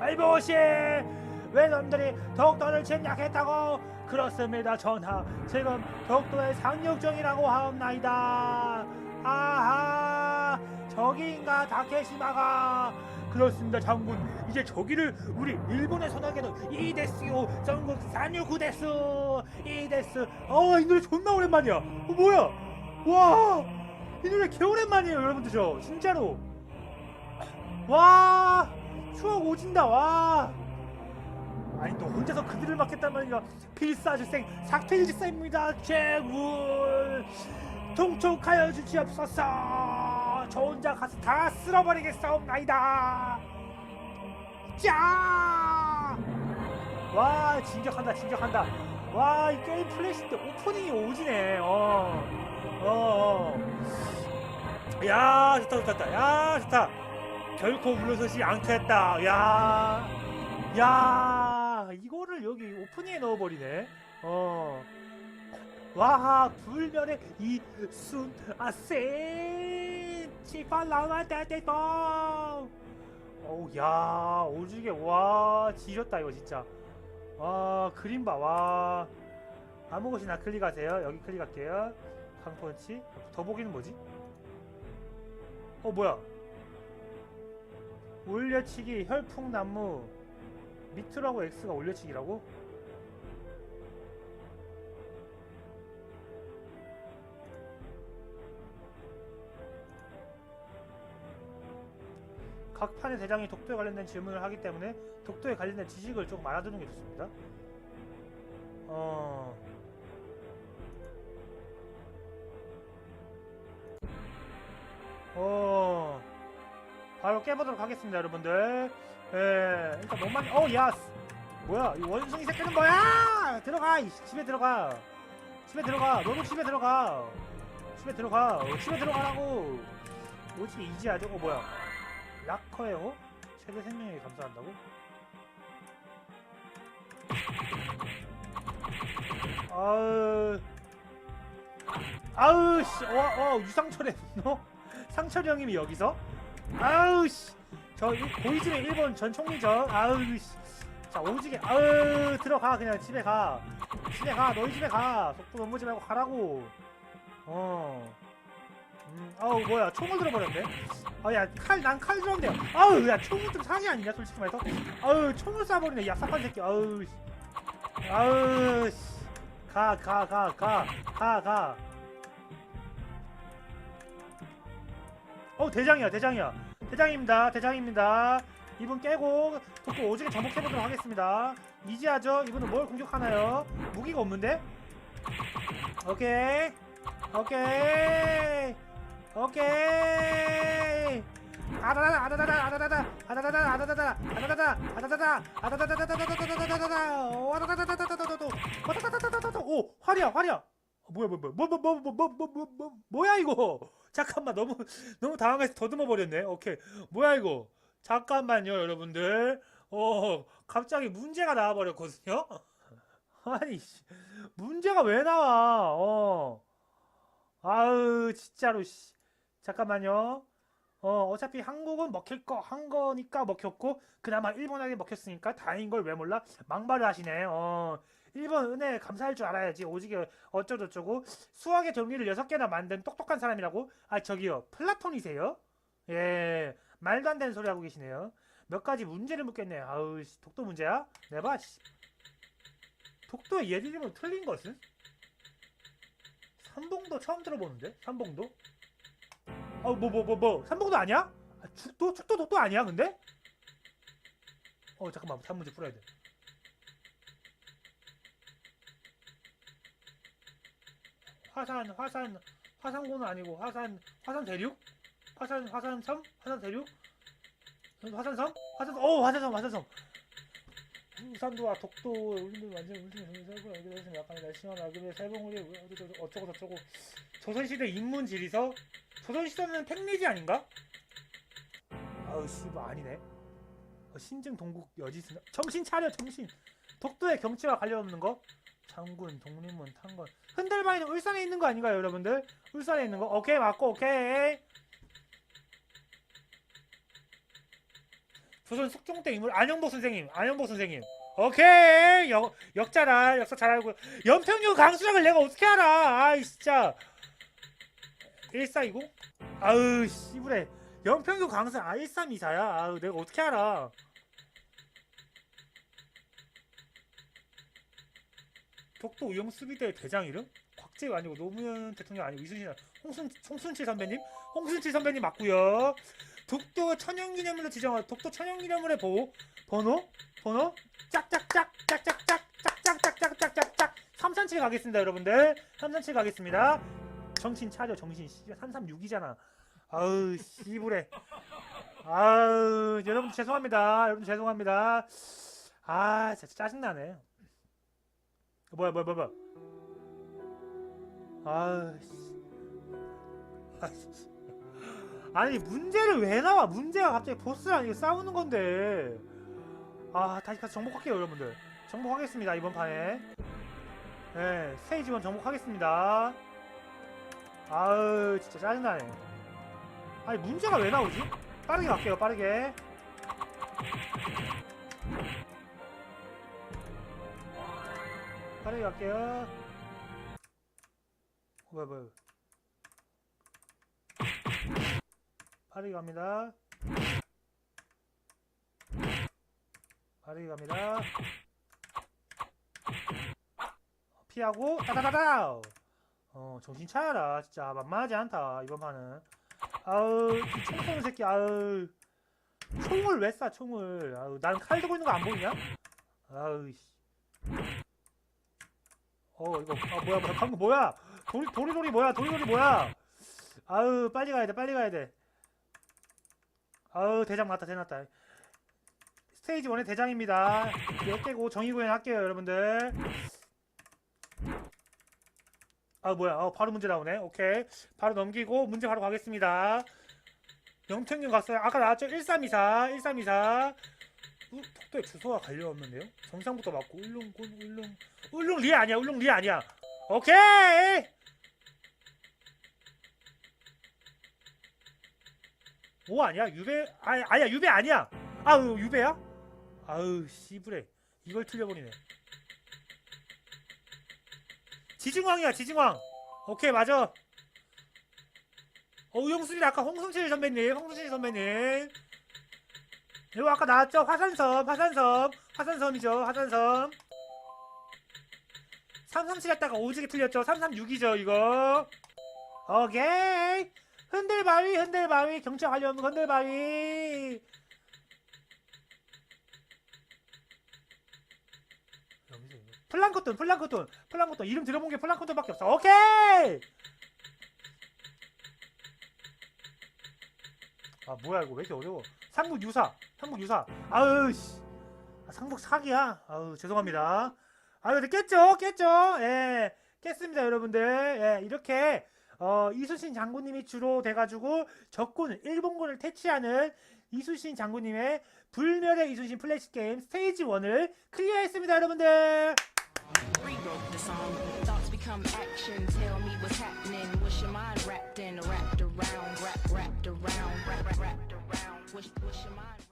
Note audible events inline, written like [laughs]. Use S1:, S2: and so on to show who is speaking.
S1: 알보시 왜 놈들이 독도를 침략했다고? 그렇습니다 전하. 지금 독도의 상륙 중이라고 하옵나이다. 아하 저기인가 다케시마가. 그렇습니다 장군. 이제 저기를 우리 일본의 선하게는 이데스요 전국 산유구데스. 이데스. 어이 노래 존나 오랜만이야. 어, 뭐야? 와이 노래 개 오랜만이에요 여러분들 저. 진짜로. 와 추억 오진다 와. 아니 너 혼자서 그들을 막겠단 말이야. 필사주생 사퇴일지사입니다 제물 통촉하여 주시옵소서 저 혼자 가서 다 쓸어버리겠사옵나이다. 짜와 진격한다 진격한다. 와 이 게임 플래시 때 오프닝이 오지네. 어 어, 어. 야 좋다 좋다 좋다. 야 좋다 결코 물러서지 않겠다. 야 야 이거를 여기 오프닝에 넣어버리네. 어. 와하 불면의 이순 아센 치팔라와 따떼똥. 어우 야 오지게 와 지렸다 이거 진짜. 와 그림 봐 와. 아무 곳이나 클릭하세요. 여기 클릭할게요. 강펀치. 더보기는 뭐지? 어 뭐야 올려치기 혈풍나무 밑으로하고 X가 올려치기라고? 각 판의 대장이 독도에 관련된 질문을 하기 때문에 독도에 관련된 지식을 조금 알아두는 게 좋습니다. 어... 어... 바로 깨보도록 하겠습니다, 여러분들. 예, 일단 너만, 어, 야, 뭐야, 이 원숭이 새끼는 뭐야? 들어가, 이 집에 들어가. 집에 들어가. 너도 집에 들어가. 집에 들어가. 어, 집에 들어가라고. 오지 이지야 저거 뭐야? 락커예요? 최대 생명에 감사한다고? 아으 아으 씨, 와, 와 유상철의 [laughs] 분노? 상철이 형님이 여기서? 아우 씨, 저 이- 보이즈의 일본 전 총리죠. 아우 씨, 자 오지게 아우 들어가 그냥 집에 가, 집에 가, 너희 집에 가. 속도 넘보지 말고 가라고. 어. 음, 아우 뭐야 총을 들어버렸네. 아야 칼 난 칼 들었는데. 아우 야 총은 좀 사기 아니냐 솔직히 말해서. 아우 총을 쏴버리네 야삭한 새끼. 아우 씨. 아우 씨. 가 가 가 가 가 가. 어 대장이야 대장이야 대장입니다 대장입니다 이분 깨고 독도 오지게 정복해보도록 하겠습니다 이지하죠 이분은 뭘 공격하나요 무기가 없는데 오케이 오케이 오케이 아다다다 아다다다 아다다다 아다다다 아다다다 아다다다 아다다다 아다다다다다다다다다다다다 오 아다다다다다다다다다 아다다다다다다다 오 활이야 활이야 뭐야 뭐야 뭐야 뭐뭐뭐뭐뭐뭐 뭐야 이거 잠깐만 너무 [laughs] 너무 당황해서 더듬어 버렸네. 오케이. 뭐야 이거? 잠깐만요 여러분들. 어 갑자기 문제가 나와 버렸거든요? [laughs] 아니 씨, 문제가 왜 나와? 어. 아으 진짜로 씨. 잠깐만요. 어 어차피 한국은 먹힐 거 한 거니까 먹혔고 그나마 일본에게 먹혔으니까 다행인 걸 왜 몰라? 망발을 하시네. 어 일본 은혜 감사할 줄 알아야지. 오지게 어쩌고저쩌고. 수학의 정리를 여섯 개나 만든 똑똑한 사람이라고? 아 저기요. 플라톤이세요? 예. 말도 안 되는 소리 하고 계시네요. 몇 가지 문제를 묻겠네 아우 씨, 독도 문제야? 내봐 씨. 독도의 예리름을 틀린 것은? 삼봉도 처음 들어보는데? 삼봉도? 어 뭐 뭐 뭐 뭐. 삼봉도 아니야? 아, 축도? 축도 독도 아니야 근데? 어 잠깐만. 단문제 풀어야 돼 화산 화산 화산고는 아니고 화산 화산 대륙? 화산 화산섬? 화산 대륙? 화산섬? 화산 어 화산섬 화산섬. 우산도와 독도 울림도 완전 울림 설고 여기 대해서 약간 날씬한 낙엽의 살봉우리 어쩌고 저쩌고. 조선시대 인문지리서? 조선시대는 택리지 아닌가? 아우 씨발 아니네. 어, 신증 동국 여지스 정신 차려 정신. 독도의 경치와 관련 없는 거 장군 독립문 탄건 흔들바위는 울산에 있는 거 아닌가요 여러분들? 울산에 있는 거. 오케이 맞고 오케이. 조선 숙종 때 인물 안영복 선생님 안영복 선생님. 오케이. 역, 역자라 역사 잘 알고. 연평균 강수량을 내가 어떻게 알아? 아이 진짜. 1420 아으 씨부래 연평균 강수 아 1324야? 아우 내가 어떻게 알아 독도 우영 수비대 대장 이름? 곽재우 아니고 노무현 대통령 아니고 이순신 홍순 홍순칠 선배님? 홍순칠 선배님 맞고요. 독도 천연기념물로 지정한 독도 천연기념물의 보 번호? 번호? 짝짝짝 짝짝짝 짝짝짝짝짝짝짝 337 가겠습니다 여러분들. 337 가겠습니다. 정신 차려 정신. 씨 336이잖아. 아우 씨부래 아우 여러분 죄송합니다. 여러분 죄송합니다. 아 진짜 짜증나네 뭐야 뭐야 뭐야 뭐야. 아우 씨. 아, 씨. 아니 문제를 왜 나와? 문제가 갑자기 보스랑 이거 싸우는 건데. 아 다시 가서 정복할게요 여러분들. 정복하겠습니다 이번 판에. 네 스테이지원 정복하겠습니다. 아우 진짜 짜증나네. 아니 문제가 왜 나오지? 빠르게 갈게요 빠르게 빠르게 갈게요. 뭐야 뭐야 빠르게 갑니다. 빠르게 갑니다. 피하고 따다다다 어 정신 차려라. 진짜 만만하지 않다 이번 판은. 아우 이총 쏘는 새끼 아우. 총을 왜 쏴 총을. 아우 난 칼 들고 있는 거 안 보이냐? 아우 씨. 어 이거 아 뭐야 뭐야. 방금 뭐야? 도리 도리 도리 뭐야? 도리 도리 뭐야? 아우 빨리 가야 돼 빨리 가야 돼. 아우 대장 맞다 대났다. 스테이지 1의 대장입니다. 몇 개고 정의구현 할게요 여러분들. 아 뭐야. 어, 바로 문제 나오네. 오케이. 바로 넘기고 문제 바로 가겠습니다. 영평균 갔어요. 아까 나왔죠? 1324 1324 우, 독도에 주소가 갈려없는데요? 정상부터 맞고 울릉군 울릉. 울릉 리 아니야 울릉 리 아니야. 오케이! 오 아니야? 유배? 아니 아니야 유배 아니야. 아우 유배야? 아우 씨부레. 이걸 틀려버리네. 지증왕이야 지증왕. 오케이 맞아. 어 우영수님 아까 홍승칠 선배님 홍승칠 선배님 이거 아까 나왔죠? 화산섬 화산섬 화산섬이죠 화산섬. 337 했다가 오지게 틀렸죠? 336이죠 이거. 오케이. 흔들바위 흔들바위 경찰 관련 흔들바위. 플랑크톤 플랑크톤 플랑크톤. 이름 들어본 게 플랑크톤밖에 없어. 오케이 아 뭐야 이거 왜 이렇게 어려워? 상북 유사 상북 유사. 아유 씨. 아, 상북 사기야? 아유 죄송합니다. 아유 근데 깼죠? 깼죠? 예 깼습니다 여러분들. 예 이렇게 어 이수신 장군님이 주로 돼가지고 적군 일본군을 퇴치하는 이수신 장군님의 불멸의 이수신 플래시 게임 스테이지 1을 클리어했습니다 여러분들
S2: rewrote the song. Thoughts become action. Tell me what's happening. What's your mind wrapped in? Wrapped around, wrap, wrapped around, wrap, wrap, wrapped around. What's, what's your mind?